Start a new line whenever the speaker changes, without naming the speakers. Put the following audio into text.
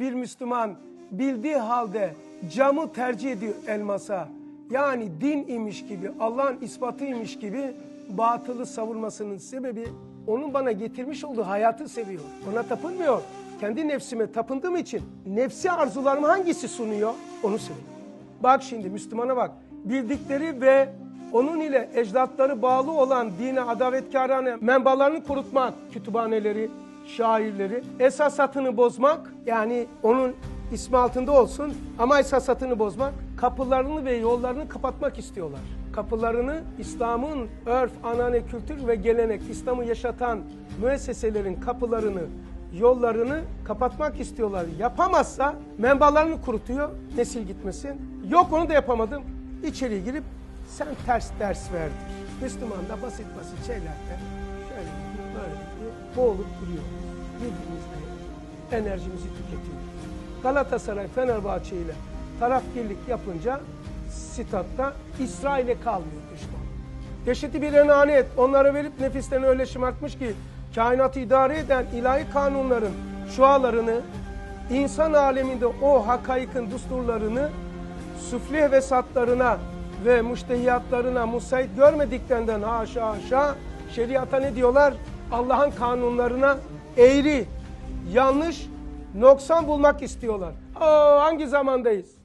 bir Müslüman bildiği halde camı tercih ediyor elmasa. Yani din imiş gibi, Allah'ın ispatıymış gibi batılı savurmasının sebebi onun bana getirmiş olduğu hayatı seviyor. Ona tapınmıyor. Kendi nefsime tapındığım için nefsi arzularımı hangisi sunuyor? Onu seviyor. Bak şimdi Müslümana bak. Bildikleri ve onun ile ecdatları bağlı olan dine adavetkarane menbalarını kurutmak, kütüphaneleri, şairleri, esasatını bozmak, yani onun ismi altında olsun ama esasatını bozmak, kapılarını ve yollarını kapatmak istiyorlar. Kapılarını İslam'ın örf, anane, kültür ve gelenek, İslam'ı yaşatan müesseselerin kapılarını, yollarını kapatmak istiyorlar. Yapamazsa menbalarını kurutuyor, nesil gitmesin. Yok onu da yapamadım. İçeri girip sen ters ders verdir. Müslüman da basit basit şeylerle şöyle boğulup duruyor. Birbirimizle enerjimizi tüketiyor. Galatasaray Fenerbahçe ile tarafgirlik yapınca statta İsrail'e kalmıyor düşman. Dehşeti bir enanet onlara verip nefislerini öyle şımartmış ki kainatı idare eden ilahi kanunların şualarını insan aleminde o hakaikın düsturlarını süfli hevesatlarına ve müştehiyatlarına musait görmediklerinden haşa haşa şeriata ne diyorlar? Allah'ın kanunlarına eğri, yanlış, noksan bulmak istiyorlar. Aa, hangi zamandayız?